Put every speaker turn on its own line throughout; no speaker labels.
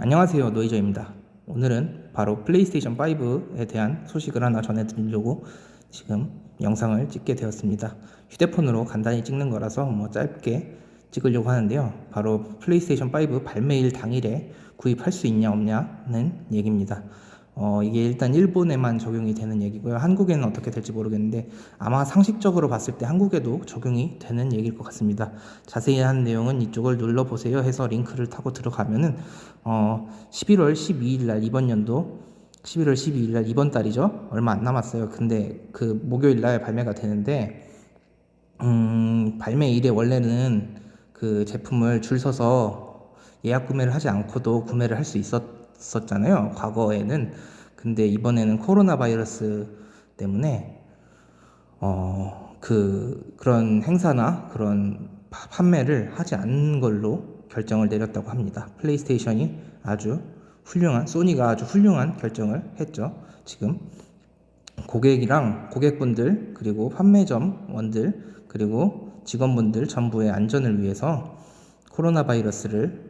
안녕하세요 노이저입니다. 오늘은 바로 플레이스테이션 5에 대한 소식을 하나 전해드리려고 지금 영상을 찍게 되었습니다. 휴대폰으로 간단히 찍는 거라서 뭐 짧게 찍으려고 하는데요. 바로 플레이스테이션 5 발매일 당일에 구입할 수 있냐 없냐는 얘기입니다 어, 이게 일단 일본에만 적용이 되는 얘기고요. 한국에는 어떻게 될지 모르겠는데 아마 상식적으로 봤을 때 한국에도 적용이 되는 얘기일 것 같습니다. 자세한 내용은 이쪽을 눌러보세요 해서 링크를 타고 들어가면은 어, 11월 12일 날 이번 연도 11월 12일 날 이번 달이죠. 얼마 안 남았어요. 근데 그 목요일 날 발매가 되는데 음, 발매일에 원래는 그 제품을 줄 서서 예약 구매를 하지 않고도 구매를 할 수 있었 었잖아요. 과거에는. 근데 이번에는 코로나 바이러스 때문에 어, 그 그런 행사나 그런 파- 판매를 하지 않는 걸로 결정을 내렸다고 합니다. 플레이스테이션이 아주 훌륭한 소니가 아주 훌륭한 결정을 했죠. 지금 고객이랑 고객분들 그리고 판매점원들 그리고 직원분들 전부의 안전을 위해서 코로나 바이러스를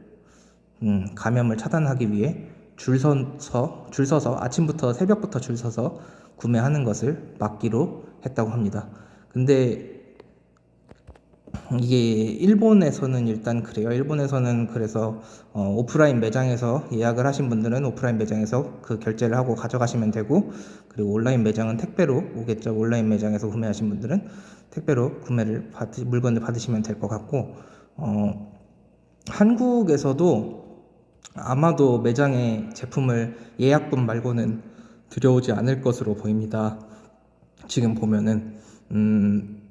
음, 감염을 차단하기 위해 줄 서서 줄 서서 아침부터 새벽부터 줄 서서 구매하는 것을 막기로 했다고 합니다. 근데 이게 일본에서는 일단 그래요. 일본에서는 그래서 어, 오프라인 매장에서 예약을 하신 분들은 오프라인 매장에서 그 결제를 하고 가져가시면 되고 그리고 온라인 매장은 택배로 오겠죠. 온라인 매장에서 구매하신 분들은 택배로 구매를 받 물건을 받으시면 될 것 같고 어, 한국에서도 아마도 매장에 제품을 예약분 말고는 들여오지 않을 것으로 보입니다. 지금 보면은 음,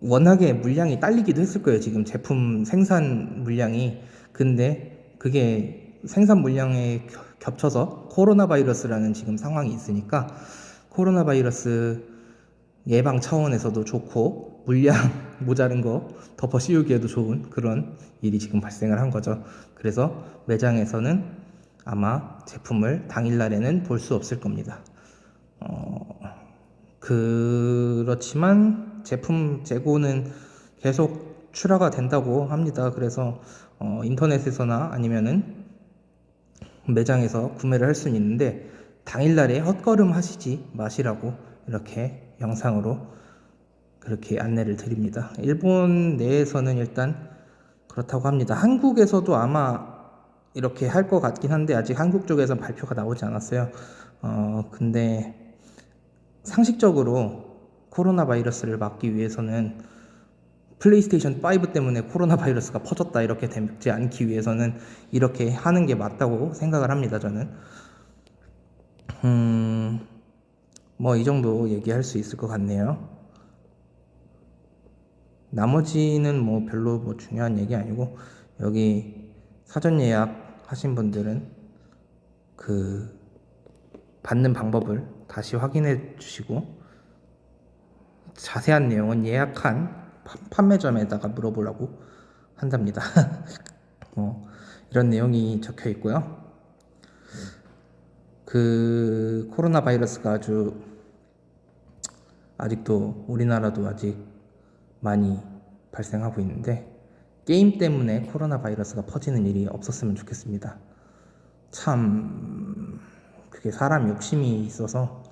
워낙에 물량이 딸리기도 했을 거예요. 지금 제품 생산 물량이. 근데 그게 생산 물량에 겨- 겹쳐서 코로나 바이러스라는 지금 상황이 있으니까 코로나 바이러스 예방 차원에서도 좋고 물량 모자른 거 덮어 씌우기에도 좋은 그런 일이 지금 발생을 한 거죠. 그래서 매장에서는 아마 제품을 당일날에는 볼 수 없을 겁니다. 어, 그렇지만 제품 재고는 계속 출하가 된다고 합니다. 그래서 어, 인터넷에서나 아니면은 매장에서 구매를 할 수는 있는데 당일날에 헛걸음 하시지 마시라고 이렇게 영상으로 그렇게 안내를 드립니다. 일본 내에서는 일단 그렇다고 합니다. 한국에서도 아마 이렇게 할 것 같긴 한데 아직 한국 쪽에서 발표가 나오지 않았어요. 어, 근데 상식적으로 코로나 바이러스를 막기 위해서는 플레이스테이션 5 때문에 코로나 바이러스가 퍼졌다 이렇게 되지 않기 위해서는 이렇게 하는 게 맞다고 생각을 합니다. 저는 음, 뭐 이 정도 얘기할 수 있을 것 같네요. 나머지는 뭐 별로 뭐 중요한 얘기 아니고 여기 사전 예약 하신 분들은 그 받는 방법을 다시 확인해 주시고 자세한 내용은 예약한 파- 판매점에다가 물어보라고 한답니다. 뭐 이런 내용이 적혀 있고요. 그 코로나 바이러스가 아주 아직도 우리나라도 아직 많이 발생하고 있는데 게임 때문에 코로나 바이러스가 퍼지는 일이 없었으면 좋겠습니다. 참 그게 사람 욕심이 있어서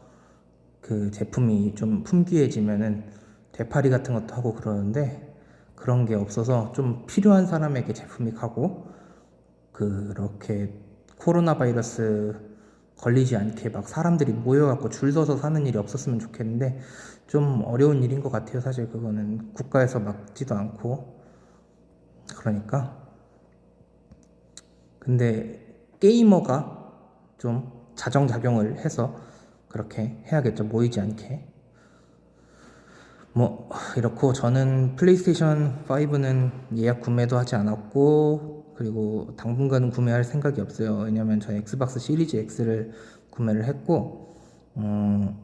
그 제품이 좀 품귀해지면은 되팔이 같은 것도 하고 그러는데 그런 게 없어서 좀 필요한 사람에게 제품이 가고 그렇게 코로나 바이러스 걸리지 않게 막 사람들이 모여갖고 줄 서서 사는 일이 없었으면 좋겠는데 좀 어려운 일인 것 같아요. 사실 그거는 국가에서 막지도 않고 그러니까 근데 게이머가 좀 자정작용을 해서 그렇게 해야겠죠. 모이지 않게. 뭐 이렇고 저는 플레이스테이션 5는 예약 구매도 하지 않았고 그리고 당분간은 구매할 생각이 없어요. 왜냐면 저 엑스박스 시리즈 X를 구매를 했고 음,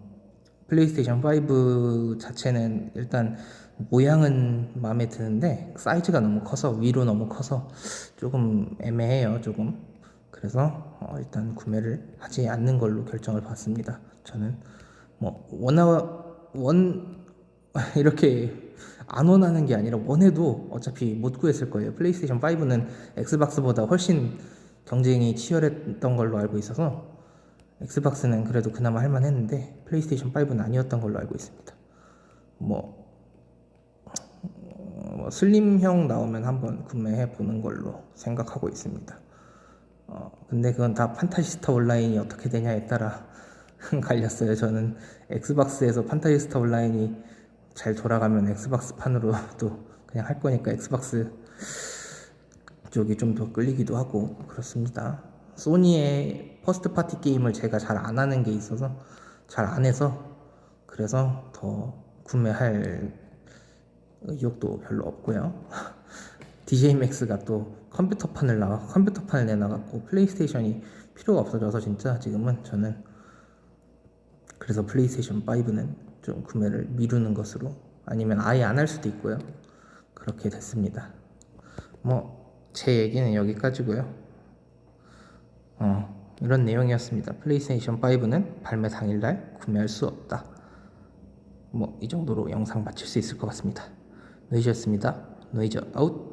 플레이스테이션 5 자체는 일단 모양은 마음에 드는데 사이즈가 너무 커서 위로 너무 커서 조금 애매해요. 조금 그래서 어, 일단 구매를 하지 않는 걸로 결정을 받습니다. 저는 뭐 원하 원 이렇게 안 원하는 게 아니라 원해도 어차피 못 구했을 거예요. 플레이스테이션 5는 엑스박스보다 훨씬 경쟁이 치열했던 걸로 알고 있어서 엑스박스는 그래도 그나마 할만했는데 플레이스테이션 5는 아니었던 걸로 알고 있습니다. 뭐, 어, 뭐 슬림형 나오면 한번 구매해 보는 걸로 생각하고 있습니다. 어, 근데 그건 다 판타지스타 온라인이 어떻게 되냐에 따라 갈렸어요. 저는 엑스박스에서 판타지스타 온라인이 잘 돌아가면 엑스박스 판으로 또 그냥 할 거니까 엑스박스 쪽이 좀 더 끌리기도 하고 그렇습니다. 소니의 퍼스트 파티 게임을 제가 잘 안 하는 게 있어서 잘 안 해서 그래서 더 구매할 의욕도 별로 없고요. DJ 맥스가 또 컴퓨터판을 나와 컴퓨터판을 내놔갖고 플레이스테이션이 필요가 없어져서 진짜 지금은 저는 그래서 플레이스테이션 5는 좀 구매를 미루는 것으로 아니면 아예 안 할 수도 있고요. 그렇게 됐습니다. 뭐 제 얘기는 여기까지고요. 어, 이런 내용이었습니다. 플레이스테이션 5는 발매 당일날 구매할 수 없다. 뭐 이 정도로 영상 마칠 수 있을 것 같습니다. 노이즈였습니다. 노이즈 아웃.